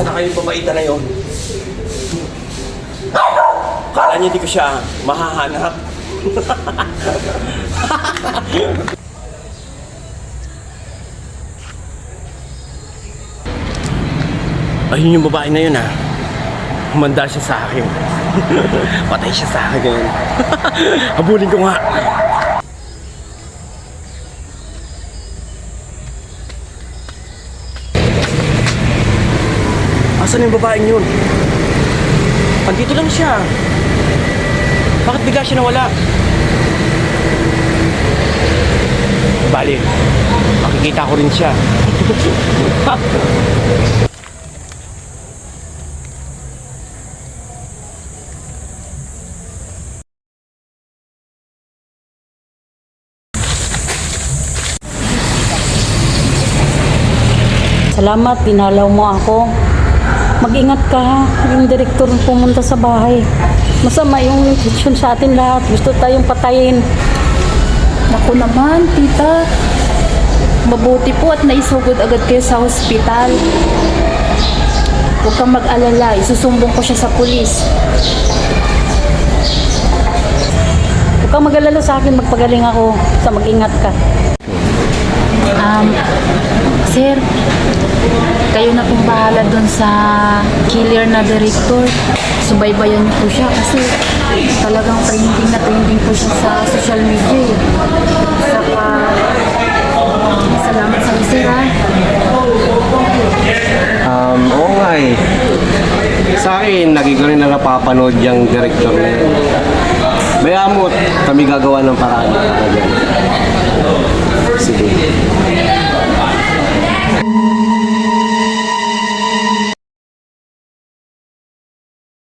Asa na kayo babaita na yon? Kala niya di ko siya mahahanap. Ayun yung babae na yun ah. Humanda siya sa akin. Patay siya sa akin. Habulin ko nga. Asan yung babaeng yun? Andito lang siya. Bakit bigla siya nawala? Bali, makikita ko rin siya. Salamat, pinalaw mo ako. Mag-ingat ka. Yung direktor pumunta sa bahay. Masama yung intensyon sa atin lahat. Gusto tayong patayin. Naku naman, tita. Mabuti po at naisugod agad kayo sa hospital. Huwag kang mag-alala, isusumbong ko siya sa pulis. Huwag kang mag-alala sa akin. Magpagaling ako. Sa mag-ingat ka. Um, sir, kayo na pong bahala doon sa killer na director. Subaybayan niyo po siya kasi talagang trending na trending po siya sa social media eh. Saka, salamat sa sir. Um, oo nga eh. Sa akin, lagi rin na napapanood yung director na yun. Bayaan kami gagawa ng paraan para dyan. Sige.